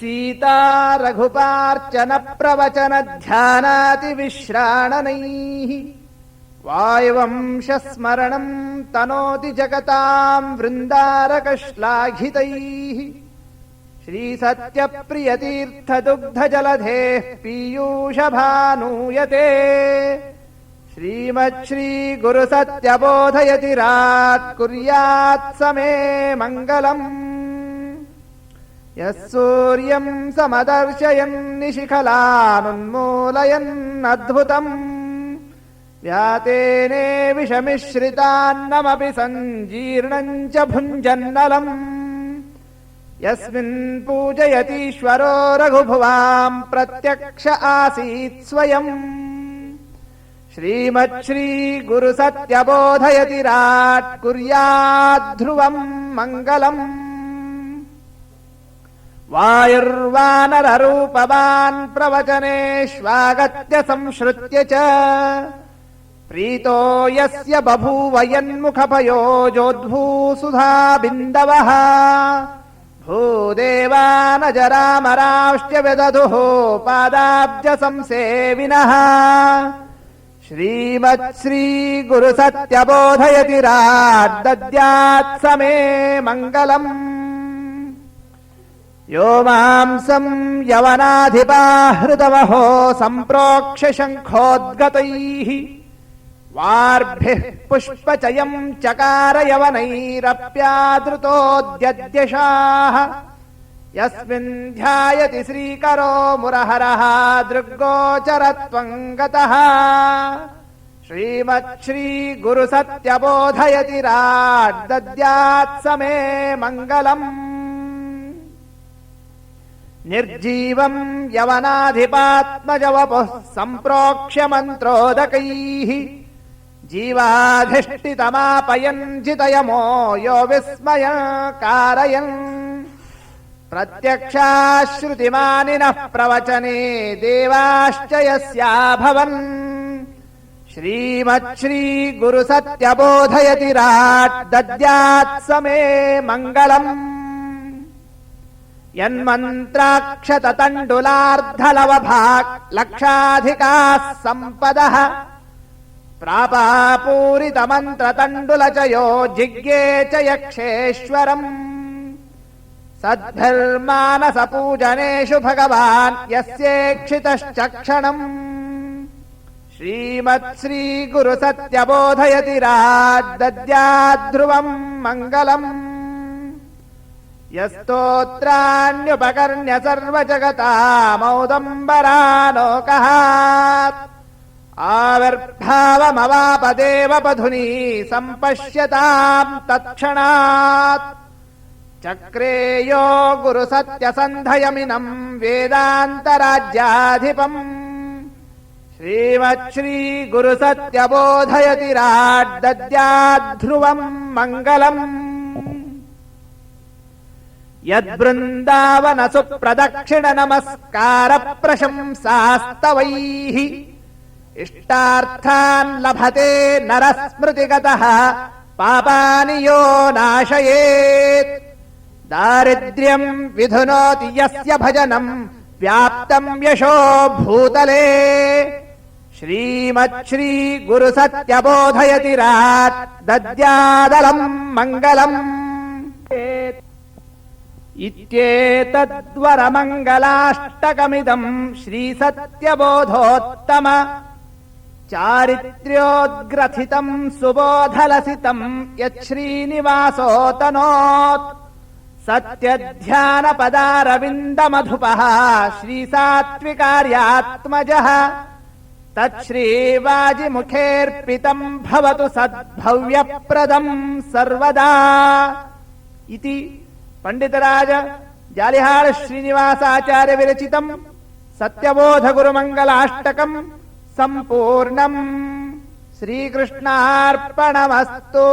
सीता रघुपार्चन प्रवचन ध्यानाति विश्राणनैः वायुवंशस्मरणम् तनोति जगताम् वृन्दारकश्लाघितैः श्रीसत्यप्रियतीर्थदुग्धजलधेः पीयूषभानूयते श्रीमच्छ्रीगुरुसत्यबोधयति रात् कुर्यात् समे मङ्गलम् यः सूर्यम् समदर्शयन्निशिखलानुन्मूलयन्नद्भुतम् व्यातेने विषमिश्रितान्नमपि सञ्जीर्णम् च भुञ्जन्नलम्। यस्मिन् पूजयतीश्वरो रघुभुवाम् प्रत्यक्ष आसीत् स्वयम्। श्रीमच्छ्रीगुरुसत्यबोधयति राट् कुर्याद्ध्रुवम् मङ्गलम् वायुर्वानररूपवान् प्रवचनेष्वागत्य संश्रुत्य च प्रीतो यस्य बभूव यन्मुखपयोजोद्भूसुधा बिन्दवः भूदेवानजरामराश्च विदधुः पादाब्ज संसेविनः श्रीमच्छ्रीगुरुसत्यबोधयति राड्दद्यात् समे मङ्गलम् यो मांसम् यवनाधिपा हृतवहो सम्प्रोक्ष शङ्खोद्गतैः वार्भिः पुष्पचयम् चकार यवनैरप्यादृतोऽद्यद्यशाः यस्मिन् ध्यायति श्रीकरो मुरहरः दृग्गोचरत्वम् गतः श्रीमच्छ्रीगुरुसत्यबोधयति राड्दद्यात् समे मङ्गलम् निर्जीवम् यवनाधिपात्मजवपुः सम्प्रोक्ष्य मन्त्रोदकैः जीवाधिष्ठितमापयन् जितयमो यो विस्मय कारयन् प्रत्यक्षाश्रुतिमानिनः प्रवचने देवाश्च यस्याभवन् श्रीमच्छ्रीगुरुसत्यबोधयति राट् दद्यात् समे मङ्गलम् यन्मन्त्राक्षततण्डुलार्धलवभाक् लक्षाधिकाः सम्पदः प्रापापूरितमन्त्रतण्डुलचयो जिज्ञे च यक्षेश्वरम् सद्भिर्मानसपूजनेषु भगवान् यस्येक्षितश्चक्षणम् श्रीमत्श्रीगुरुसत्यबोधयति राड्दद्याद्ध्रुवम् मङ्गलम् यस्तोत्राण्युपकर्ण्य सर्वजगतामौदम्बरालोकः आविर्भावमवापदेव पधुनी सम्पश्यताम् तत्क्षणात्। चक्रेयो गुरुसत्यसन्धयमिनम् वेदान्तराज्याधिपम्। श्रीमच्छ्रीगुरुसत्यबोधयति राड्दद्याद्ध्रुवम् मङ्गलम् యద్బృందావనసు ప్రదక్షిణ నమస్కార ప్రశంసాస్తవైః ఇష్టార్థాన్ లభతే నరస్మృతిగత పాపాని యో నాశయేత్ దారిద్ర్యం విధునోతి యస్య భజనం వ్యాప్తం యశో భూతలే శ్రీమచ్ఛ్రీ గురు సత్యబోధయతి రాత్ దద్యాదలం మంగళం इत्येतद्वरमङ्गलाष्टकमिदम् श्रीसत्यबोधोत्तम चारित्र्योद्ग्रथितम् सुबोधलसितम् यच्छ्रीनिवासोतनोत् सत्यध्यानपदारविन्दमधुपः श्रीसात्विकार्यात्मजः तच्छ्रीवाजिमुखेऽर्पितम् भवतु सद्भव्यप्रदम् सर्वदा इति పండితరాజ జాలిహాళ శ్రీనివాసాచార్య విరచితం సత్యబోధ గురుమంగళాష్టకం సంపూర్ణం. శ్రీకృష్ణార్పణమస్తు.